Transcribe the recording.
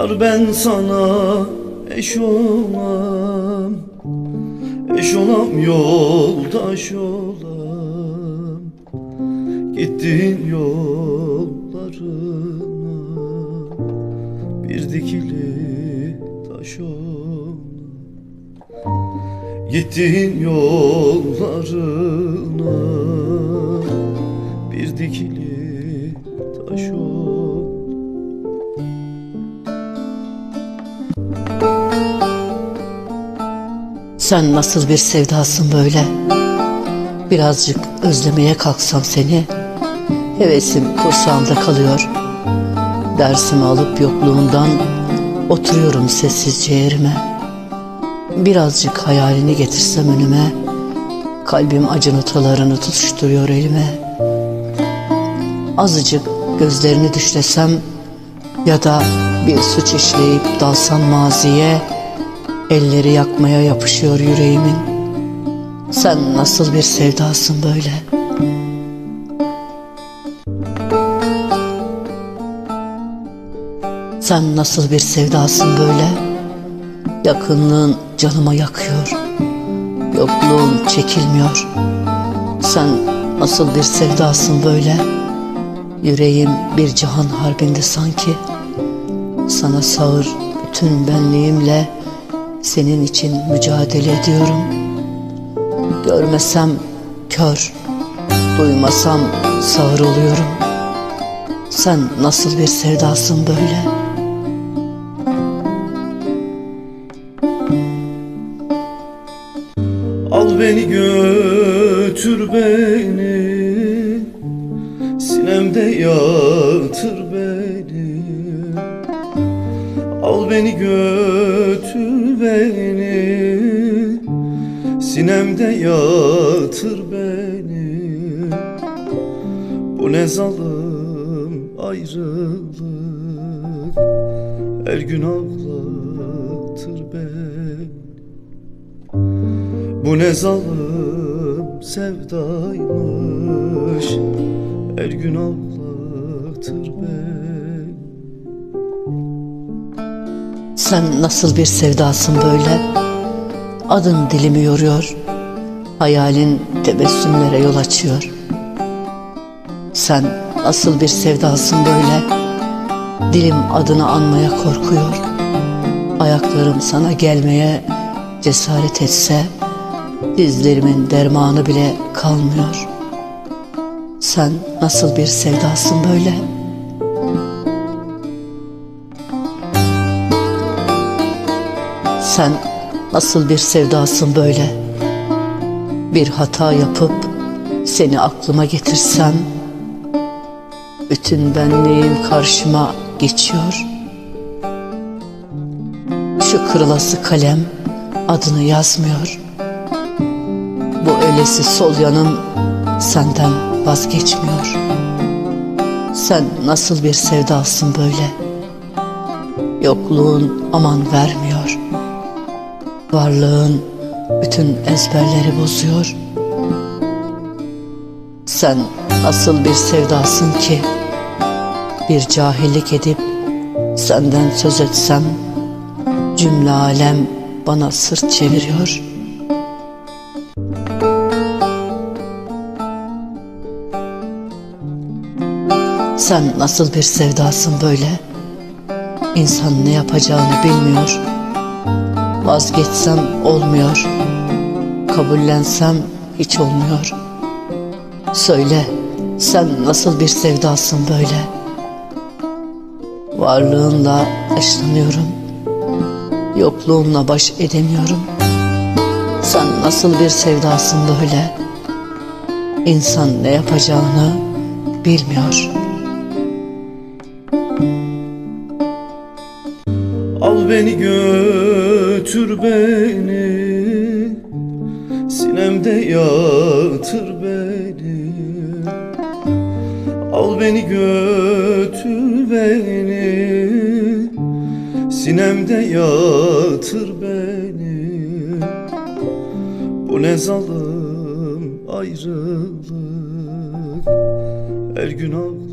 Yar ben sana eş olam Eş olam yoldaş olam. Gittiğin yollarına Bir dikili taş olam. Gittiğin yollarına Bir dikili taş olam Sen nasıl bir sevdasın böyle? Birazcık özlemeye kalksam seni Hevesim kursağımda kalıyor. Dersimi alıp yokluğundan Oturuyorum sessizce yerime Birazcık hayalini getirsem önüme Kalbim acı notalarını tutuşturuyor elime. Azıcık gözlerini düşlesem Ya da bir suç işleyip dalsam maziye Elleri yakmaya yapışıyor yüreğimin. Sen nasıl bir sevdasın böyle? Sen nasıl bir sevdasın böyle? Yakınlığın canıma yakıyor. Yokluğun çekilmiyor. Sen nasıl bir sevdasın böyle? Yüreğim bir cihan harbinde sanki. Sana sağır bütün benliğimle senin için mücadele ediyorum. Görmesem kör, duymasam sağır oluyorum. Sen nasıl bir sevdasın böyle? Al beni götür beni Sinemde yatır beni Al beni götür beni. Sinemde yatır beni. Bu ne zalim ayrılık. Her gün ağlatır beni. Bu ne zalim sevdaymış. Her gün ağlatır beni Sen nasıl bir sevdasın böyle? Adın dilimi yoruyor. Hayalin tebessümlere yol açıyor. Sen nasıl bir sevdasın böyle? Dilim adını anmaya korkuyor. Ayaklarım sana gelmeye cesaret etse dizlerimin dermanı bile kalmıyor. Sen nasıl bir sevdasın böyle? Sen nasıl bir sevdasın böyle? Bir hata yapıp seni aklıma getirsem bütün benliğim karşıma geçiyor. Şu kırılası kalem adını yazmıyor. Bu ölesi sol yanım senden vazgeçmiyor. Sen nasıl bir sevdasın böyle? Yokluğun aman vermiyor. Varlığın bütün ezberleri bozuyor. Sen nasıl bir sevdasın ki? Bir cahillik edip senden söz etsem cümle alem bana sırt çeviriyor. Sen nasıl bir sevdasın böyle? İnsan ne yapacağını bilmiyor. Vazgeçsem olmuyor. Kabullensem hiç olmuyor. Söyle, sen nasıl bir sevdasın böyle? Varlığınla aşlanıyorum. Yokluğunla baş edemiyorum. Sen nasıl bir sevdasın böyle? İnsan ne yapacağını bilmiyor. Al beni götür beni Sinemde yatır beni. Al beni götür beni Sinemde yatır beni. Bu ne zalim ayrılık Her gün ağlatır